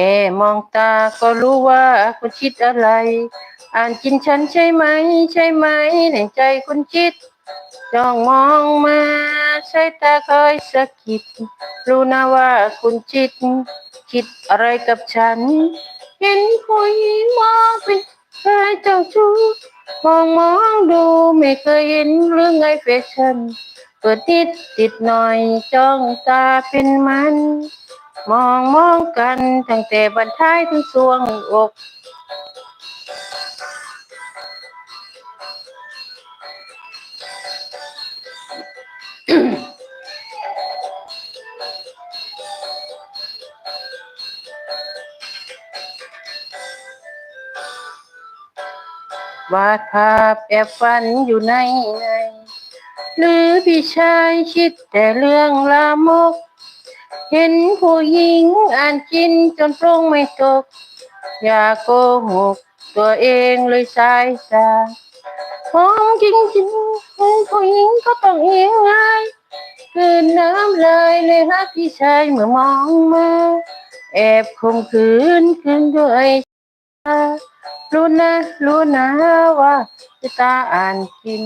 แค่มองตาก็รู้ว่าคุณคิดอะไร อ่านจินฉันใช่ไหม ใช่ไหมในใจคุณคิดจ้องมองมาใช้ตาคอยสะกิด รู้นะว่าคุณคิด คิดอะไรกับฉัน เห็นผู้หญิงมองเป็นชายเจ้าชู้มองมองดูไม่เคยเห็นเรื่องไงแฟชั่นเปิดติดติดหน่อยจ้องตาเป็นมัน มองมองกันตั้งแต่บรรท้ายถึงสวงอกวาดภาพแอบฝันอยู่ในในหรือพี่ชายคิดแต่เรื่องลามก เห็นผู้หญิงอ่านกินจนปรุงไม่ตก อย่าโกหกตัวเองเลยสายตามองจริงจริงเห็นผู้หญิงก็ต้องเอียงง่ายคืนน้ำลายเลยหาพี่ชายเมื่อมองมา แอบคมคืนคืนด้วยรู้นะรู้นะว่าจะตาอ่านกิน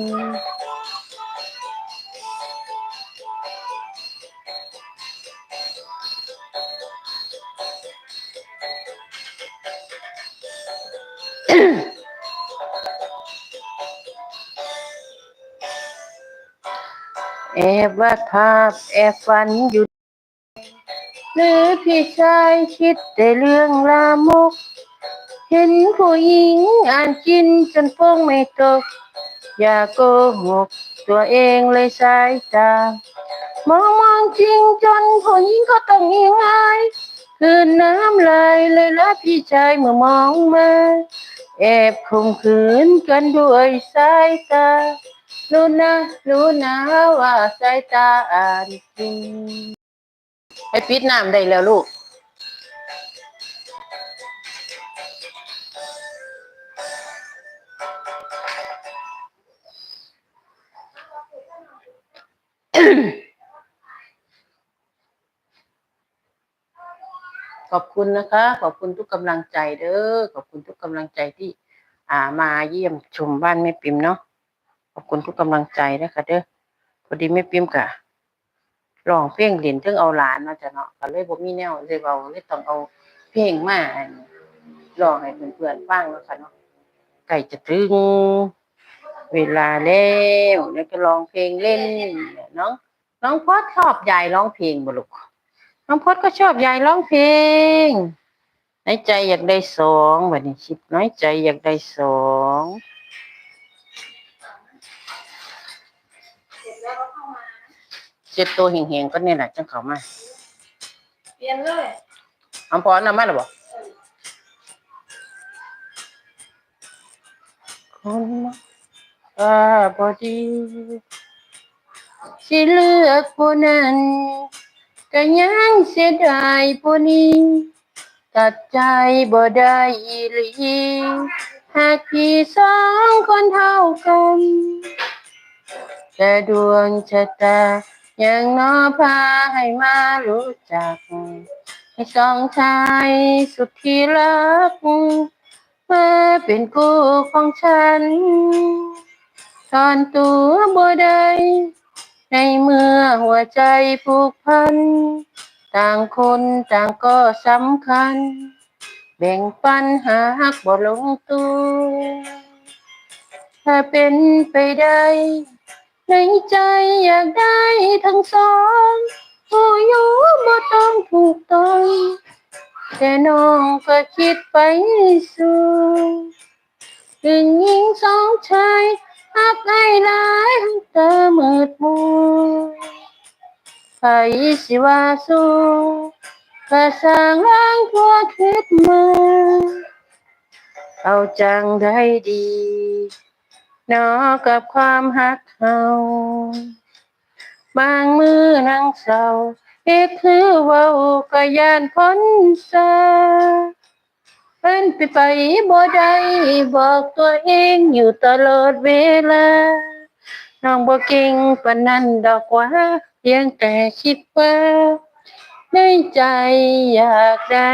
แอบวาดภาพแอบฝันอยู่หรือพี่ชายคิดแต่เรื่องลามก เห็นผู้หญิงอ่านกินจนโป้งไม่ตก อย่าโกหกตัวเองเลยสายตามองมองจริงจนผู้หญิงก็ต้องเอียงอายคืนน้ำลายเลยละพี่ชายเมื่อมองมา แอบข่มขืนกันด้วยสายตา รู้นะรู้นะว่าสายตาอ่านจริงให้ปิดน้ำได้แล้วลูก ขอบคุณนะคะ ขอบคุณทุกกำลังใจเด้อขอบคุณทุกกำลังใจที่ อ่ามาเยี่ยมชมบ้านแม่ปิมเนาะขอบคุณทุกกำลังใจนะคะเด้อพอดีแม่ปิมกะร้องเพลงเล่นถึงเอาหลานเนาจะเนาะก็เลยบ่มีแนวเลยเอาเลยต้องเอาเพลงมาอันร้องให้เพื่อนๆฟังเนาะค่ะเนาะใกล้จะถึงเวลาแล้วแล้วก็ร้องเพลงเล่น น้อง น้องพอดชอบยายร้องเพลงบ่ลูก น้องพดก็ชอบยายร้องเพลงในใจอยากได้สองแบบนี้คิดน้อยใจอยากได้สองเจ็ดตัวเหี่งๆก็เนี่ยแหละจังเขามาเปลี่ยนเลยอำพรนำมาหรือบ่คนมาตาบอดีสิเลือกผู้นั้น ก็ยังเสียดายผู้นี้ตัดใจบ่ได้อีหลีหากพี่สองคนเท่ากันแต่ดวงชะตายังนอพาให้มารู้จักให้สองชายสุดที่รักมาเป็นคู่ของฉัน ตอนตัวบ่ได้ในเมื่อ หัวใจผูกพัน ต่างคนต่างก็สำคัญ แบ่งปันหาหักบ่ลงตัว ถ้าเป็นไปได้ ในใจอยากได้ทั้งสองผู้อยู่บ่ต้องถูกต้อง แต่น้องก็คิดไปสูงถึงยิงสองชายหักไอ้หลายหักตา ไผสิว่าสู้ก็สร้างร่างทั่วคิดมาเอาจังได้ดีนอกับความหักเฮาบางมือนั่งเศร้าเฮ็ดคือเว้าก็ยานพ้นซาเป็นไปไปบ่ได้บอกตัวเองอยู่ตลอดเวลา น้องบ่เก่งปานนั้นดอกว่าเพียงแต่คิดว่าในใจอยากได้